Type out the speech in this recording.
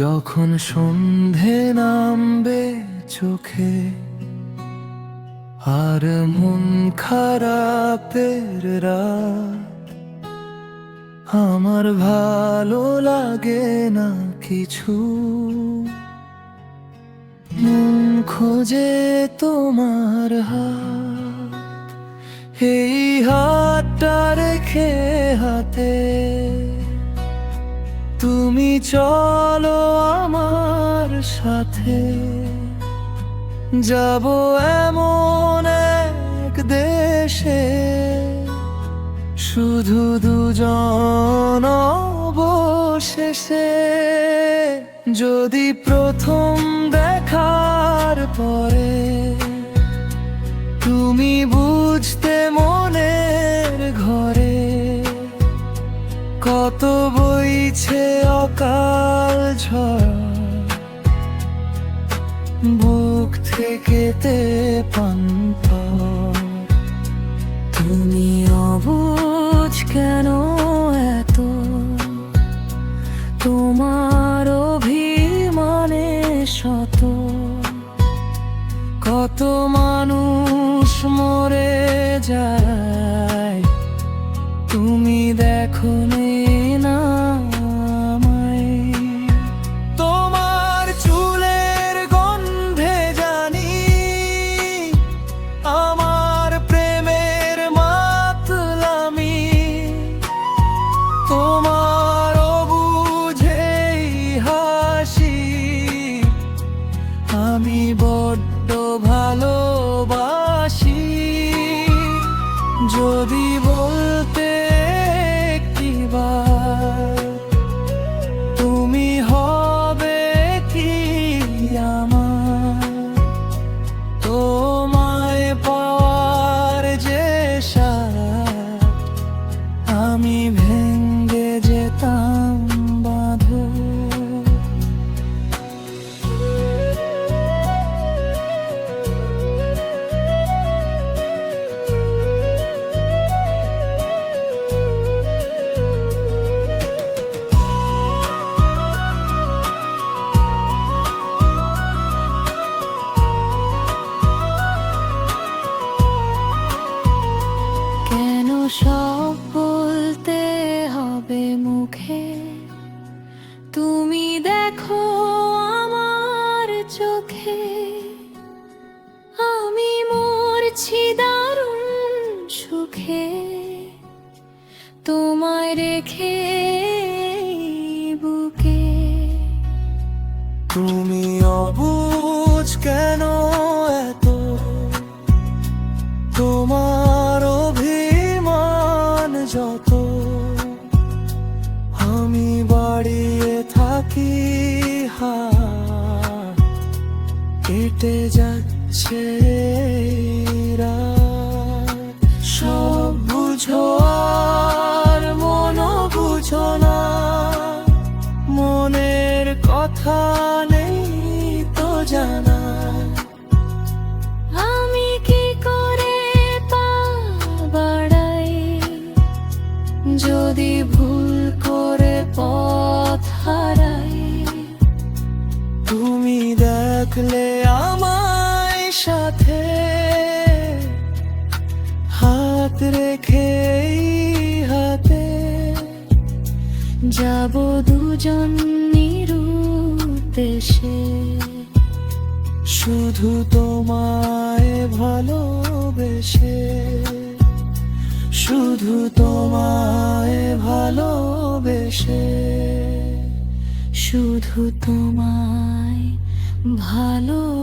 যখন সন্ধে নামবে চোখে, আর মন খারাপের রাত, আমার ভালো লাগে না কিছু। মন খোঁজে তোমার হাত, এই হাতটা রেখে হাতে। তুমি চলো আমার সাথে। যাব এমন এক দেশে। শুধু দুজন অবশেষে। যদি প্রথম দেখার পরে তুমি বুঝতে মনের ঘরে কত বইছে অকাল ঝড় বুক থেকে তে পান মরছি দারুণ সুখে। তোমায় রেখে বুকে। তুমি অবুঝ কেন এত? তোমার অভিমান যত? আমি বাড়িয়ে থাকি হা কেটে যাচ্ছে দেখলে আমায় সাথে হাত রেখে হাতে যাব দুজন নিরুদ্দেশে। শুধু তোমায় ভালোবেসে, শুধু তোমায় ভালোবেসে, শুধু তোমায় ভালোবেসে।